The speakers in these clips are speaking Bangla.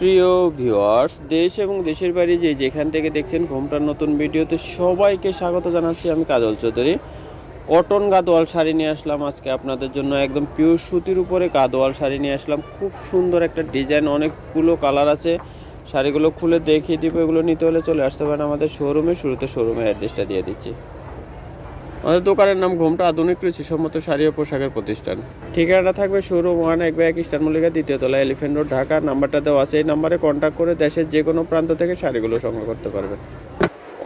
প্রিয় ভিউয়ার্স, দেশ এবং দেশের বাইরে যে যেখান থেকে দেখছেন ঘোমটার নতুন ভিডিওতে সবাইকে স্বাগত জানাচ্ছি আমি কাজল চৌধুরী। কটন গাদোয়াল শাড়ি নিয়ে আসলাম আজকে আপনাদের জন্য। একদম পিওর সুতির উপরে গাদোয়াল শাড়ি নিয়ে আসলাম। খুব সুন্দর একটা ডিজাইন, অনেকগুলো কালার আছে। শাড়িগুলো খুলে দেখিয়ে দিব, এগুলো নিতে হলে চলে আসতে পারেন আমাদের শোরুমে শুরুতে শোরুমের অ্যাড্রেসটা দিয়ে দিচ্ছি। আমাদের দোকানের নাম ঘোমটা আধুনিক কৃষিসম্মত শাড়ি ও পোশাকের প্রতিষ্ঠান। ঠিকানাটা থাকবে শোরুম ওয়ান এক ব্যাগ ইস্টার মল্লিকা, দ্বিতীয় তলা এলিফেন্ট রোড ঢাকা। নাম্বারটা দেওয়া আছে, এই নাম্বারে কন্ট্যাক্ট করে দেশের যে কোনো প্রান্ত থেকে শাড়িগুলো সংগ্রহ করতে পারবেন।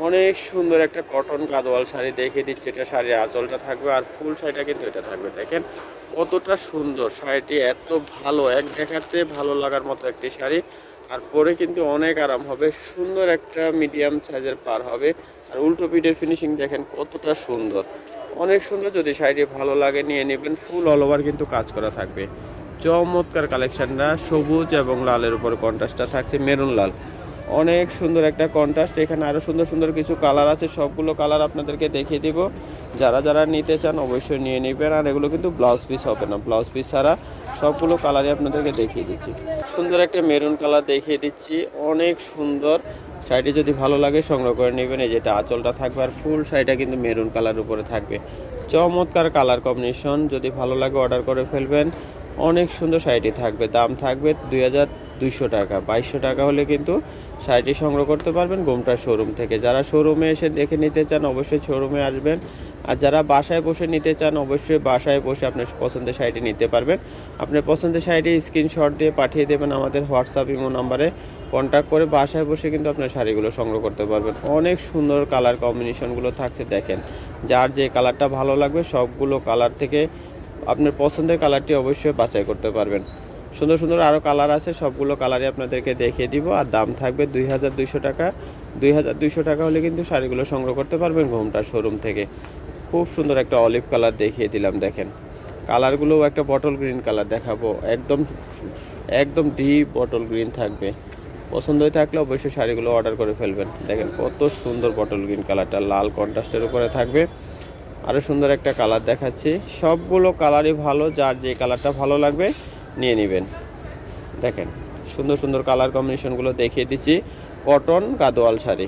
অনেক সুন্দর একটা কটন গাদোয়াল শাড়ি দেখিয়ে দিচ্ছে, এটা শাড়ির আঁচলটা থাকবে আর ফুল শাড়িটা কিন্তু এটা থাকবে, দেখেন। কতটা সুন্দর শাড়িটি, এত ভালো, এক দেখাতে ভালো লাগার মতো একটি শাড়ি। আর পরে কিন্তু অনেক আরাম হবে। সুন্দর একটা মিডিয়াম সাইজের পার হবে। আর উল্টো পিঠের ফিনিশিং দেখেন কতটা সুন্দর। অনেক সুন্দর যদি শাড়িটি ভালো লাগে নিয়ে নেবেন। ফুল অল ওভার কিন্তু কাজ করা থাকবে। চমৎকার কালেকশনটা সবুজ এবং লালের উপর কন্ট্রাস্টটা থাকছে মেরুন লাল। অনেক সুন্দর একটা কন্ট্রাস্ট এখানে আরও সুন্দর সুন্দর কিছু কালার আছে। সবগুলো কালার আপনাদেরকে দেখিয়ে দিব। যারা যারা নিতে চান অবশ্যই নিয়ে নেবেন। আর এগুলো কিন্তু ব্লাউজ পিস হবে না। ব্লাউজ পিস ছাড়া সবগুলো কালারই আপনাদেরকে দেখিয়ে দিচ্ছি। সুন্দর একটা মেরুন কালার দেখিয়ে দিচ্ছি। অনেক সুন্দর। শাড়িটি যদি ভালো লাগে সংগ্রহ করে নেবেন। এই যেটা আঁচলটা থাকবে আর ফুল শাড়িটা কিন্তু মেরুন কালার উপরে থাকবে। চমৎকার কালার কম্বিনেশন যদি ভালো লাগে অর্ডার করে ফেলবেন। অনেক সুন্দর শাড়িটি থাকবে। দাম থাকবে দুই হাজার দুইশো টাকা। বাইশশো টাকা হলে কিন্তু শাড়িটি সংগ্রহ করতে পারবেন। গোমটার শোরুম থেকে। যারা শোরুমে এসে দেখে নিতে চান, অবশ্যই শোরুমে আসবেন। আর যারা বাসায় বসে নিতে চান, অবশ্যই বাসায় বসে আপনার পছন্দের শাড়িটি নিতে পারবেন। আপনার পছন্দের শাড়িটি স্ক্রিনশট দিয়ে পাঠিয়ে দেবেন আমাদের হোয়াটসঅ্যাপ ইমো নাম্বারে কন্ট্যাক্ট করে বাসায় বসে কিন্তু আপনার শাড়িগুলো সংগ্রহ করতে পারবেন। অনেক সুন্দর কালার কম্বিনেশনগুলো থাকছে, দেখেন। যার যে কালারটা ভালো লাগবে, সবগুলো কালার থেকে আপনার পছন্দের কালারটি অবশ্যই বাছাই করতে পারবেন। সুন্দর সুন্দর আরও কালার আছে, সবগুলো কালারই আপনাদেরকে দেখিয়ে দিব। আর দাম থাকবে দুই হাজার দুইশো টাকা। দুই হাজার দুইশো টাকা হলে কিন্তু শাড়িগুলো সংগ্রহ করতে পারবেন ঘোমটা শোরুম থেকে। খুব সুন্দর একটা অলিভ কালার দেখিয়ে দিলাম, দেখেন। কালারগুলোও একটা বটল গ্রিন কালার দেখাবো। একদম একদম ডিপ বটল গ্রিন থাকবে। পছন্দ হয়ে থাকলে অবশ্যই শাড়িগুলো অর্ডার করে ফেলবেন। দেখেন কত সুন্দর বটল গ্রিন কালারটা লাল কন্ট্রাস্টের উপরে থাকবে। আরও সুন্দর একটা কালার দেখাচ্ছি। সবগুলো কালারই ভালো, যার যে কালারটা ভালো লাগবে নিয়ে নেবেন। দেখেন, সুন্দর সুন্দর কালার কম্বিনেশনগুলো দেখিয়ে দিচ্ছি। Cotton Gadwal sari.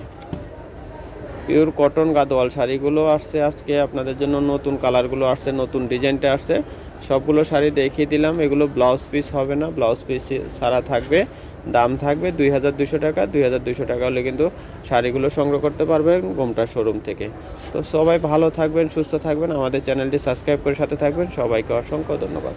Pure cotton Gadwal শাড়িগুলো আসছে আজকে। আপনাদের জন্য নতুন কালারগুলো আসছে, নতুন ডিজাইনটা আসছে। সবগুলো শাড়ি দেখিয়ে দিলাম। এগুলো ব্লাউজ পিস হবে না। ব্লাউজ পিস সারা থাকবে, দাম থাকবে দুই হাজার দুশো টাকা। দুই হাজার দুশো টাকা হলে কিন্তু শাড়িগুলো সংগ্রহ করতে পারবেন গোমটা শোরুম থেকে। তো সবাই ভালো থাকবেন, সুস্থ থাকবেন। আমাদের চ্যানেলটি সাবস্ক্রাইব করে সাথে থাকবেন। সবাইকে অসংখ্য ধন্যবাদ।